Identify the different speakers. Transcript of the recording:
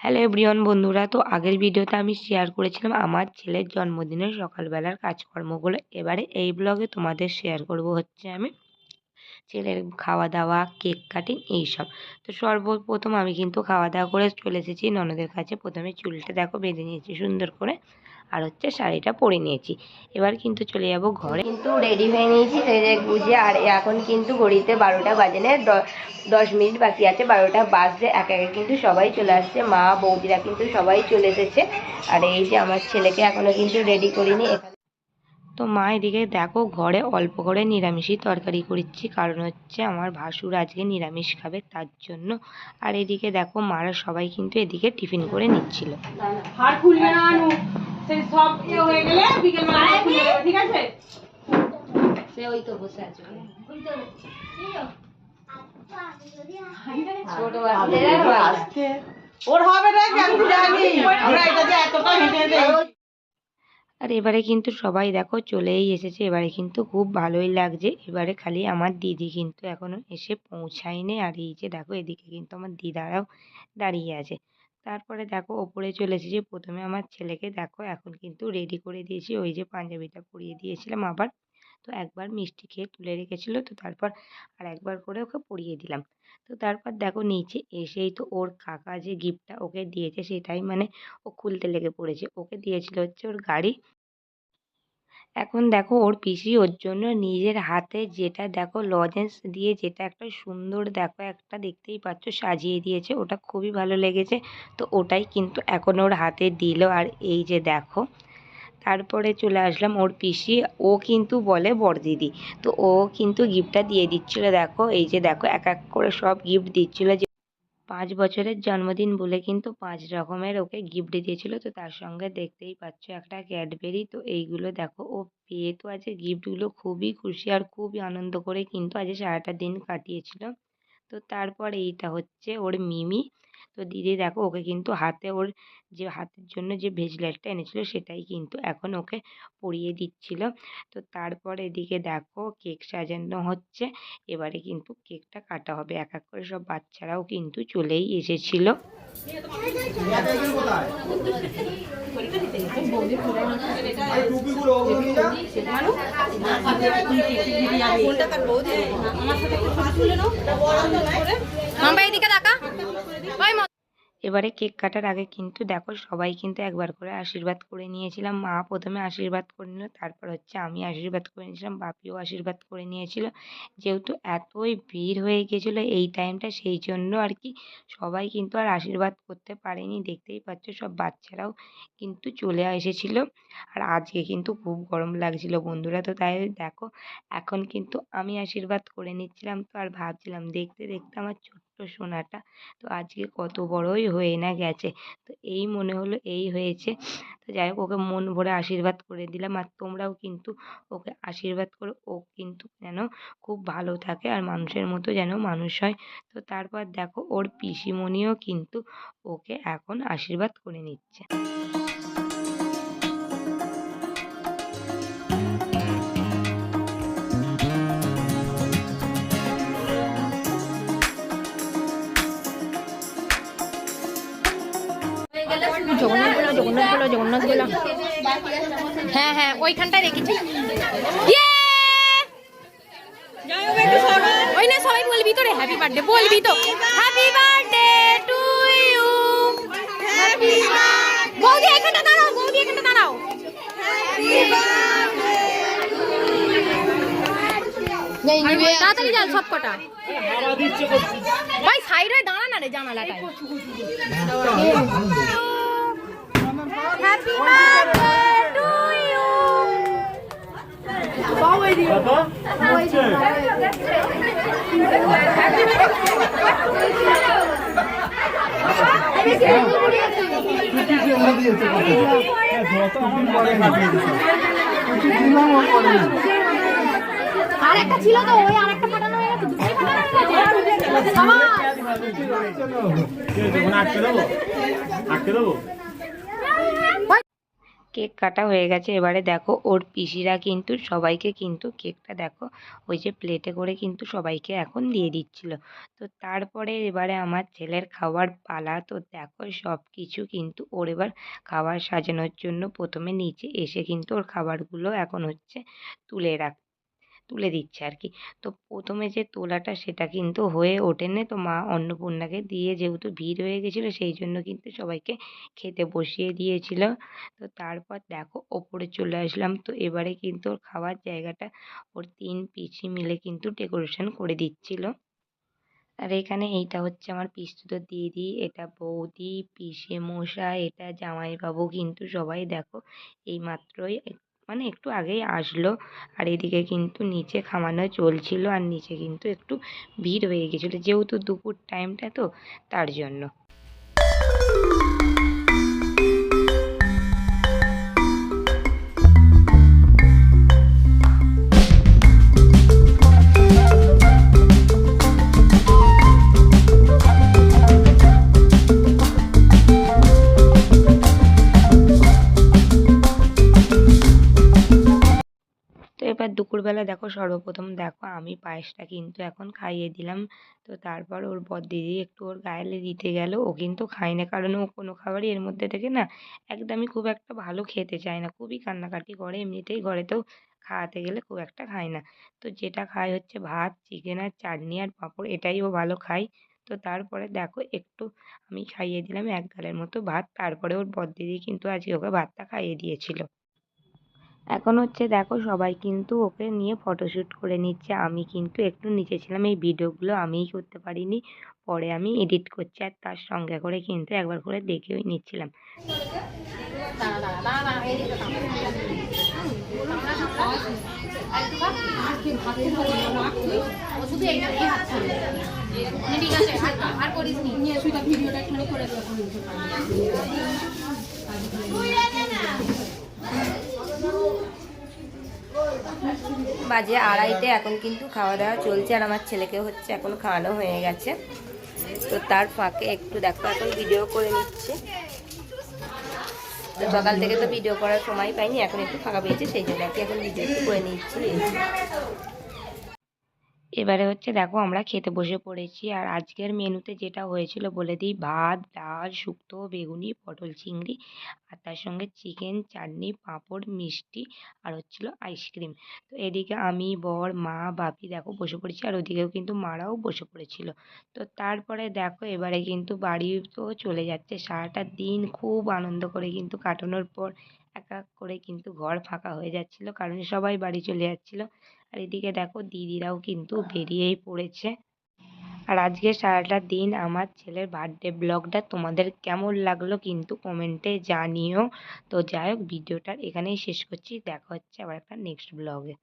Speaker 1: Hello everyone বন্ধুরা, তো আগের ভিডিওতে আমি শেয়ার করেছিলাম আমার ছেলের জন্মদিনের সকালবেলার কাজকর্মগুলো। এবারে এই ব্লগে তোমাদের শেয়ার করব হচ্ছে আমি। ছেলের খাওয়া দাওয়া কেক কাটিং এইসব। তো সর্বপ্রথম আমি কিন্তু খাওয়া দাওয়া করে চলে এসেছি ননদের কাছে। প্রথমে চুলটা দেখো বেঁধে নিয়েছি সুন্দর করে আর হচ্ছে শাড়িটা পরে নিয়েছি। এবার কিন্তু চলে যাব ঘরে। কিন্তু রেডি হয়ে নিয়েছি সেজে গুজে আর এখন কিন্তু ঘড়িতে বারোটা বাজে না দশ মিনিট বাকি আছে। বারোটা বাজতে এক একে কিন্তু সবাই চলে আসছে। মা, বৌদিরা কিন্তু সবাই চলে এসেছে। আর এই যে আমার ছেলেকে এখনও কিন্তু রেডি করিনি। তো মা এদিকে দেখো ঘরে অল্প করে নিরামিষই তরকারি করছি। কারণ হচ্ছে আমার ভাসুর আজকে নিরামিষ খাবে তার জন্য। আর এদিকে দেখো মারা সবাই কিন্তু এদিকে টিফিন করে নিচ্ছিল।
Speaker 2: হার খুলবে না আনু। সেই সব গেলে বিকেল বেলা খুলে দেবে ঠিক আছে?
Speaker 1: সে ওই তো বসে আছে।
Speaker 2: ওর হবে না কি? আমি জানি। আমরা এটা এতটা হেঁটে
Speaker 1: আর এবারে কিন্তু সবাই দেখো চলেই এসেছে। এবারে কিন্তু খুব ভালোই লাগছে। এবারে খালি আমার দিদি কিন্তু এখনও এসে পৌঁছায়নি। আর এই যে দেখো এদিকে কিন্তু আমার দিদারাও দাঁড়িয়ে আছে। তারপরে দেখো ওপরে চলে এসেছি। প্রথমে আমার ছেলেকে দেখো এখন কিন্তু রেডি করে দিয়েছি। ওই যে পাঞ্জাবিটা পরিয়ে দিয়েছিলাম আবার। তো একবার মিষ্টি খেয়ে তুলে রেখেছিল তো তারপর আর একবার করে ওকে পরিয়ে দিলাম। তো তারপর দেখো নিচে এসেই তো ওর কাকা যে গিফটটা ওকে দিয়েছে সেটাই মানে ও খুলতে লেগে পড়েছে। ওকে দিয়েছিল হচ্ছে ওর গাড়ি। এখন দেখো ওর পিসি ওর জন্য নিজের হাতে যেটা দেখো লজেন্স দিয়ে যেটা একটা সুন্দর দেখো একটা দেখতেই পাচ্ছ সাজিয়ে দিয়েছে। ওটা খুবই ভালো লেগেছে। তো ওটাই কিন্তু এখন ওর হাতে দিল। আর এই যে দেখো তারপরে চলে আসলাম ওর পিসি। ও কিন্তু বলে বড়দিদি তো ও কিন্তু গিফটটা দিয়ে দিচ্ছিল, দেখো, এই যে দেখো, এক এক করে সব গিফট দিচ্ছিল। যে পাঁচ বছরের জন্মদিন বলে কিন্তু পাঁচ রকমের ওকে গিফট দিয়েছিল। তো তার সঙ্গে দেখতেই পাচ্ছ একটা ক্যাডবেরি। তো এইগুলো দেখো, ও পেয়ে তো আজকে গিফটগুলো, খুবই খুশি আর খুবই আনন্দ করে কিন্তু আজ সারাটা দিন কাটিয়েছিল। তো তারপর এইটা হচ্ছে ওর মিমি। তো দিদি দেখো, ওকে কিন্তু হাতে ওর যে হাতের জন্য যে ভেজলেটটা এনেছিল সেটাই কিন্তু এখন ওকে পরিয়ে দিচ্ছিল। তো তারপর এদিকে দেখো কেক সাজানো হচ্ছে, এবারে কিন্তু কেকটা কাটা হবে। এক এক করে সব বাচ্চারাও কিন্তু চলেই এসেছিল।
Speaker 3: ওই ম-
Speaker 1: এবারে কেক কাটার আগে কিন্তু দেখো সবাই কিন্তু একবার করে আশীর্বাদ করে নিয়েছিলাম। মা প্রথমে আশীর্বাদ করে নিল, তারপর হচ্ছে আমি আশীর্বাদ করে নিয়েছিলাম, বাপিও আশীর্বাদ করে নিয়েছিল। যেহেতু এতই ভিড় হয়ে গেছিল এই টাইমটা সেই জন্য আর কি সবাই কিন্তু আর আশীর্বাদ করতে পারেনি। দেখতেই পাচ্ছ সব বাচ্চারাও কিন্তু চলে এসেছিল। আর আজকে কিন্তু খুব গরম লাগছিল বন্ধুরা। তো তাই দেখো, এখন কিন্তু আমি আশীর্বাদ করে নিচ্ছিলাম। তো আর ভাবছিলাম দেখতে দেখতে আমার ছোট্ট সোনাটা, তো আজকে কত বড়ই হয়ে না গেছে। তো এই মনে হলো, এই হয়েছে। তো যাই হোক, ওকে মন ভরে আশীর্বাদ করে দিলাম। আর তোমরাও কিন্তু ওকে আশীর্বাদ করো। ও কিন্তু যেন খুব ভালো থাকে আর মানুষের মতো যেন মানুষ হয়। তো তারপর দেখো, ওর পিসিমণিও কিন্তু ওকে এখন আশীর্বাদ করে নিচ্ছে।
Speaker 3: জগন্নাথ বলো জগন্নাথ বলো। হ্যাঁ হ্যাঁ ওইখানটায় রেখেছি। ইয়ে! ওই না সবাই বলবি তো রে হ্যাপি বার্থডে বলবি তো। হ্যাপি বার্থডে টু ইউ বৌদি এখানটা দাঁড়াও বৌদি এখানটা দাঁড়াও। তাড়াতাড়ি যান সব কটা ভাই সাইড হয়ে দাঁড়া না রে জানালাটায় হ্যাপি বার্থডে টু ইউ আর একটা ছিল তো ওই আর একটা পাঠানো হয়ে গেছে দুটোই পাঠানো হয়ে গেছে। বাবা!
Speaker 4: আটকে দেবো? আটকে দেবো?
Speaker 1: কেক কাটা হয়ে গেছে। এবারে দেখো, ওর পিসিরা কিন্তু, সবাইকে কিন্তু কেকটা দেখো, ওই যে প্লেটে করে কিন্তু সবাইকে এখন দিয়ে দিচ্ছিল। তো তারপরে এবারে আমার ছেলের খাওয়ার পালা, তো দেখো সব কিছু কিন্তু ওর এবার খাবার সাজানোর জন্য প্রথমে নিচে এসে কিন্তু ওর খাবারগুলো এখন হচ্ছে তুলে রাখ তুলে দিচ্ছে আর কি তো প্রথমে যে তোলাটা সেটা কিন্তু হয়ে ওঠেনি। তো মা অন্নপূর্ণাকে দিয়ে যেহেতু ভিড় হয়ে গেছিল, সেই জন্য কিন্তু সবাইকে খেতে বসিয়ে দিয়েছিল। তো তারপর দেখো ওপরে চলে আসলাম। তো এবারে কিন্তু ওর খাওয়ার জায়গাটা ওর তিন পিসি মিলে কিন্তু ডেকোরেশন করে দিচ্ছিল। আর এখানে এইটা হচ্ছে আমার পিসতুতো দিদি, এটা বৌদি পিসে মশাই এটা জামাইবাবু কিন্তু সবাই দেখো এই মাত্রই মানে একটু আগেই আসলো। আর এদিকে কিন্তু নিচে খামানো চলছিল, আর নিচে কিন্তু একটু ভিড় হয়ে গেছিল, যেহেতু দুপুর টাইমটা তো তার জন্য। এবার দুপুরবেলা দেখো সর্বপ্রথম দেখো আমি পায়েসটা কিন্তু এখন খাইয়ে দিলাম। তো তারপর ওর বরদিদি একটু ওর গায়ে দিতে গেল। ও কিন্তু খায় না কারণ ও কোনো খাবারই এর মধ্যে থেকে না একদমই খুব একটা ভালো খেতে চায় না। খুবই কান্নাকাটি করে, এমনিতেই ঘরে তো খাওয়াতে গেলে খুব একটা খায় না। তো যেটা খায় হচ্ছে ভাত, চিকেন আর চাটনি আর পাঁপড়, এটাই ও ভালো খায়। তো তারপরে দেখো একটু আমি খাইয়ে দিলাম এক গালের মতো ভাত। তারপরে ওর বরদিদি কিন্তু আজকে ওকে ভাতটা খাইয়ে দিয়েছিল। এখন হচ্ছে দেখো সবাই কিন্তু ওকে নিয়ে ফটোশ্যুট করে নিচ্ছে আমি কিন্তু একটু নিচে ছিলাম এই ভিডিওগুলো আমিই করতে পারিনি পরে আমি এডিট করছি আর তার সঙ্গে করে কিন্তু একবার করে দেখেও নিচ্ছিলাম
Speaker 3: ঠিক আছে আর- করিস
Speaker 2: ভিডিওটা একটু করে
Speaker 1: বাজে আড়াইটে, এখন কিন্তু খাওয়া দাওয়া চলছে আর আমার ছেলেকে হচ্ছে এখন খাওয়ানো হয়ে গেছে। তো তার ফাঁকে একটু দেখো, এখন ভিডিও করে নিচ্ছে। সকাল থেকে তো ভিডিও করার সময় পাইনি, এখন একটু ফাঁকা পেয়েছে, সেই জন্য আর কি এখন ভিডিও করে নিচ্ছি। এবারে হচ্ছে দেখো আমরা খেতে বসে পড়েছি আর আজকের মেনুতে যেটা হয়েছিল বলে দিই, ভাত, ডাল, শুক্তো, বেগুনি, পটল চিংড়ি আর তার সঙ্গে চিকেন, চাটনি, পাঁপড়, মিষ্টি আর হচ্ছিল আইসক্রিম। তো এদিকে আমি, বর, মা, বাপি দেখো বসে পড়েছি আর ওদিকেও কিন্তু মারাও বসে পড়েছিল। তো তারপরে দেখো এবারে কিন্তু বাড়ি তো চলে যাচ্ছে। সারাটা দিন খুব আনন্দ করে কিন্তু কাটানোর পর এক এক করে কিন্তু ঘর ফাঁকা হয়ে যাচ্ছিল কারণ সবাই বাড়ি চলে যাচ্ছিল। আর এদিকে দেখো দিদিরাও কিন্তু বেরিয়েই পড়েছে। আর আজকে সারাটা দিন আমার ছেলের বার্থডে ব্লগটা তোমাদের কেমন লাগল কিন্তু কমেন্টে জানিও। তো যাই হোক ভিডিওটার এখানেই শেষ করছি। দেখা হচ্ছে আবার একটা নেক্সট ব্লগে